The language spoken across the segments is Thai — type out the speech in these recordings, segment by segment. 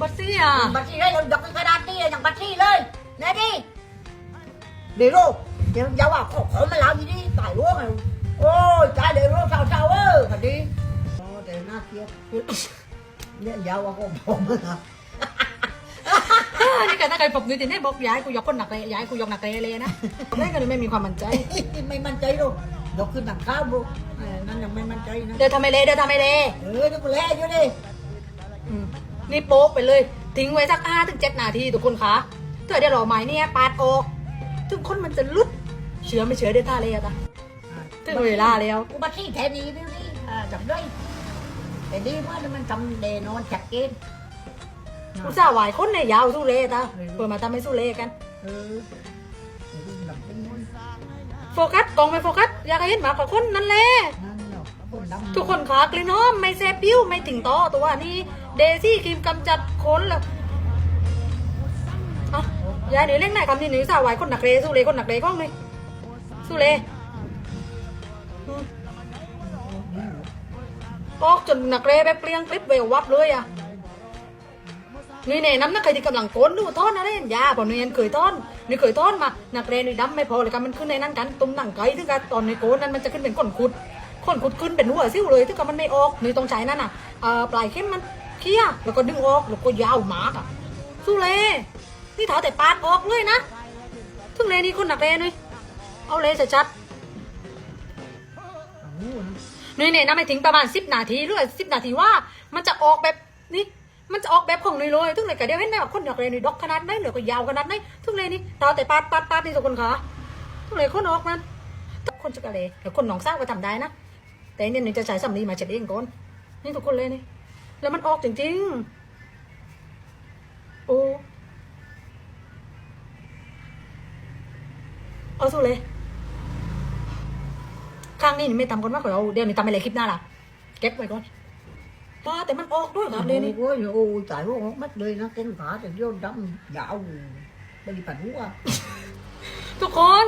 บัตซี่อะ บัตรที่เลยยกกระดาษนี่อย่างบัตรที่เลยไหนดิเดี๋ยวลูกเดี๋ยวอย่าว่าขอขอมาแล้วทีนี้ตายรู้ไงโอ้ยตายเดี๋ยวรู้เศร้าๆเออพอดีโอ้แต่น่าเกลียดเนี่ยยาวกว่าของผมนะนี่กันถ้าใครผมดูติเนี่ยบอกย้ายกูยกคนหนักเลยย้ายกูยกหนักเลยเลยนะเล่นกันไม่มีความมั่นใจ ไม่มั่นใจหรอกยกขึ้นหนังข้าวบุเออนั่นยังไม่มั่นใจนะเดี๋ยวทำไมเลยเดี๋ยวทำไมเลยเออจะไปแล่อยู่ดิอืม นี่โป๊ะไปเลย ทิ้งไว้สักห้าถึงเจ็ดนาทีทุกคนคะเธอเดี๋ยวรอไม้เนี่ยปาดออกทุกคนมันจะลุดเชื้อไม่เชื้อได้ท่าเลยอะตาถึงเวลาแล้วกูบัตรที่แทนนี้นี่นี่อ่าจำได้แต่ดีว่ามันทำเดนอนชัดเจนอุตส่าห์ไหวคนในยาวสู้เลยตาเปิดมาทำให้สู้เลยกันเออเดี๋ยวดูหลังเป็นนอนโฟกัสกองไปโฟกัสอยากให้เห็นหมากกว่าคนนั่นแหละ ทุกคนขากลิ่นหอมไม่แซ่บปิ้วไม่ถึงต่อตัวนี้ เดซี่ครีมกำจัดขนแล้วอะยายหนูเล่นไหนคำนี้หนูสาวไหวคนหนักเลสู้เลยคนหนักเลก้องเลยสู้เลยอออกจนหนักเลแบบเปลี่ยงคลิปเวลวับเลยอะนี่เน่น้ำนักใครที่กำลังโกนดูท่อนอะไรยาผมเนี่ยเคยท่อนนี่เคยท่อนมาหนักเลนี่ดำไม่พอเลยกันมันขึ้นในนั้นกันตุ้มหนังไก่ถึงกันตอนในโกนนั้นมันจะขึ้นเป็นก้นขุด คนขุดขึ้นเป็นหัวซิ่วเลยถ้าเกิดมันไม่ออกนี่ต้องใช้นั่นน่ะปลายเข้มมันเคี่ยแล้วก็ดึงออกแล้วก็ยาวมากอะสู้เลยนี่เท้าแต่ปาดออกเลยนะถึงเลยนี่คนหนักเลยนี่เอาเลยจะชัดโอ้โหนะๆนี่เนี่ยนะไม่ถึงประมาณสิบนาทีหรือสิบนาทีว่า มันจะออกแบบนี่มันจะออกแบบของนี่เลยถึงเลยก็เดียวเห็นไหมว่าคนหนักเลยนี่ดอกขนาดไหนเหลือก็ยาวขนาดไหนถึงเลยนี่เท้าแต่ปาดปาดปาดนี่ทุกคนคะถึงเลยคนออกมันคนจะกะเลยแต่คนหนองสร้างก็ทำได้นะ แต่เนี่ยหนูจะใช้สำลีมาเช็ดเองก่อน นี่ทุกคนเลยนี่ แล้วมันออกจริงๆ โอ้ เอาสู้เลย ข้างนี้นี่ไม่ตำก่อนมากกว่าเอาเดี๋ยวนี่ตำไปเลยคลิปหน้าล่ะ เก็บไว้ก่อนป้าแต่มันออกด้วยครับเลยนี่โอ้ยโอ้ยตายหัวมัดเลยนะเต้นขาแต่โยนดำยาวไปดิปัดหัวทุกคน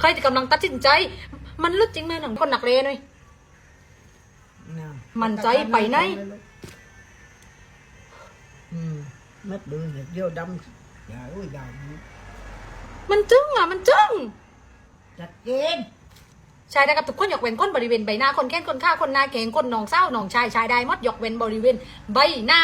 ใครที่กำลังตัดสินใจ มันลึกจริงไหมหนังคนหนักเลยหน่อยนะ มั่นใจไปไหนอืมมัดเลยเนี่ยโยนดำยาวโอ้ยยาวมันจึ้งอะ มันจึ้งชัดเจนชายได้กับทุกคนยกเว้นคนบริเวณใบหน้าคนแค้นคนข้าคนหน้าแขงคนหนองเศร้าหนองชายชายได้หมดยกเว้นบริเวณใบหน้า